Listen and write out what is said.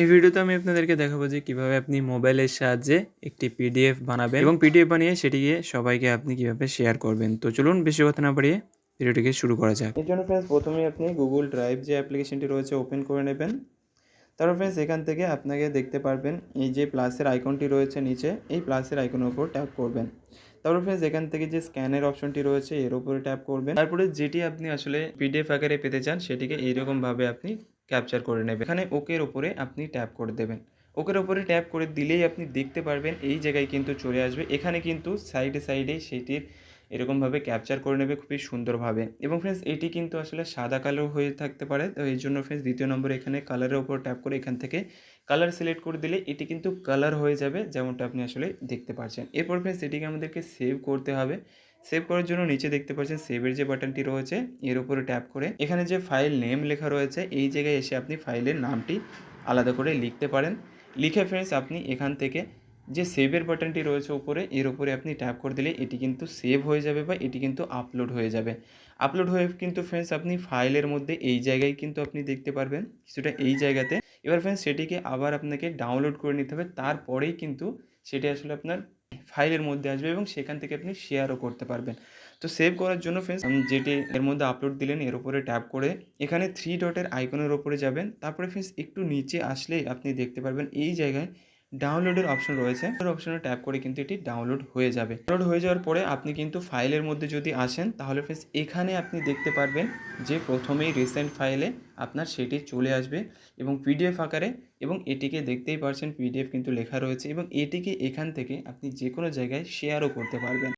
এই ভিডিওতে আমি আপনাদেরকে দেখাবো যে কীভাবে আপনি মোবাইলের সাহায্যে একটি পিডিএফ বানাবেন এবং পিডিএফ বানিয়ে সেটিকে সবাইকে আপনি কীভাবে শেয়ার করবেন। তো চলুন বেশি কথা না বাড়িয়ে ভিডিওটিকে শুরু করা যাক। এর জন্য ফ্রেন্ডস প্রথমেই আপনি গুগল ড্রাইভ যে অ্যাপ্লিকেশনটি রয়েছে ওপেন করে নেবেন। তারপর ফ্রেন্ডস এখান থেকে আপনাকে দেখতে পারবেন এই যে প্লাসের আইকনটি রয়েছে নিচে, এই প্লাসের আইকনের উপর ট্যাপ করবেন। তারপর ফ্রেন্ডস এখান থেকে যে স্ক্যানের অপশনটি রয়েছে, এর উপরে ট্যাপ করবেন। তারপরে যেটি আপনি আসলে পিডিএফ আকারে পেতে চান, সেটিকে এইরকমভাবে আপনি ক্যাপচার করে নেবেন। এখানে ওকের ওপরে আপনি ট্যাপ করে দেবেন। ওকের ওপরে ট্যাপ করে দিলেই আপনি দেখতে পারবেন এই জায়গায় কিন্তু চলে আসবে। এখানে কিন্তু সাইডে সাইডে সেটির এরকমভাবে ক্যাপচার করে নেবে খুবই সুন্দরভাবে। এবং ফ্রেন্ডস এটি কিন্তু আসলে সাদা কালো হয়ে থাকতে পারে। তো এই জন্য ফ্রেন্ডস দ্বিতীয় নম্বরে এখানে কালারের ওপর ট্যাপ করে এখান থেকে কালার সিলেক্ট করে দিলে এটি কিন্তু কালার হয়ে যাবে যেমনটা আপনি আসলে দেখতে পাচ্ছেন এরপর ফ্রেন্ডস এটিকে আমাদেরকে সেভ করতে হবে। সেভ করার জন্য নিচে দেখতে পাচ্ছেন সেভের যে বাটনটি রয়েছে, এর উপরে ট্যাপ করে এখানে যে ফাইল নেম লেখা রয়েছে, এই জায়গায় এসে আপনি ফাইলের নামটি আলাদা করে লিখতে পারেন। লিখে ফ্রেন্ডস আপনি এখান থেকে যে সেভের বাটনটি রয়েছে উপরে, এর উপরে আপনি ট্যাপ করে দিলে এটি কিন্তু সেভ হয়ে যাবে বা এটি কিন্তু আপলোড হয়ে যাবে। আপলোড হয়ে কিন্তু ফ্রেন্ডস আপনি ফাইলের মধ্যে এই জায়গায় কিন্তু আপনি দেখতে পারবেন, কিছুটা এই জায়গাতে। এবার ফ্রেন্ডস সেটিকে আবার আপনাকে ডাউনলোড করে নিতে হবে, তারপরেই কিন্তু সেটি আসলে আপনার ফাইলের মধ্যে আসবে এবং সেখান থেকে আপনি শেয়ারও করতে পারবেন। তো সেভ করার জন্য ফ্রেন্ডস আমি যেটি এর মধ্যে আপলোড দিলেন, এর উপরে ট্যাপ করে এখানে থ্রি ডটের আইকনের ওপরে যাবেন। তারপরে ফ্রেন্ডস একটু নিচে আসলেই আপনি দেখতে পারবেন এই জায়গায় ডাউনলোডের অপশন রয়েছে। অপশনে ট্যাপ করে কিন্তু এটি ডাউনলোড হয়ে যাবে। ডাউনলোড হয়ে যাওয়ার পরে আপনি কিন্তু ফাইলের মধ্যে যদি আসেন, তাহলে ফ্রেন্ডস এখানে আপনি দেখতে পারবেন যে প্রথমেই রিসেন্ট ফাইলে আপনার সেটি চলে আসবে এবং পিডিএফ আকারে এবং এটিকে দেখতেই পারছেন পিডিএফ কিন্তু লেখা রয়েছে এবং এটিকে এখান থেকে আপনি যে কোনো জায়গায় শেয়ারও করতে পারবেন।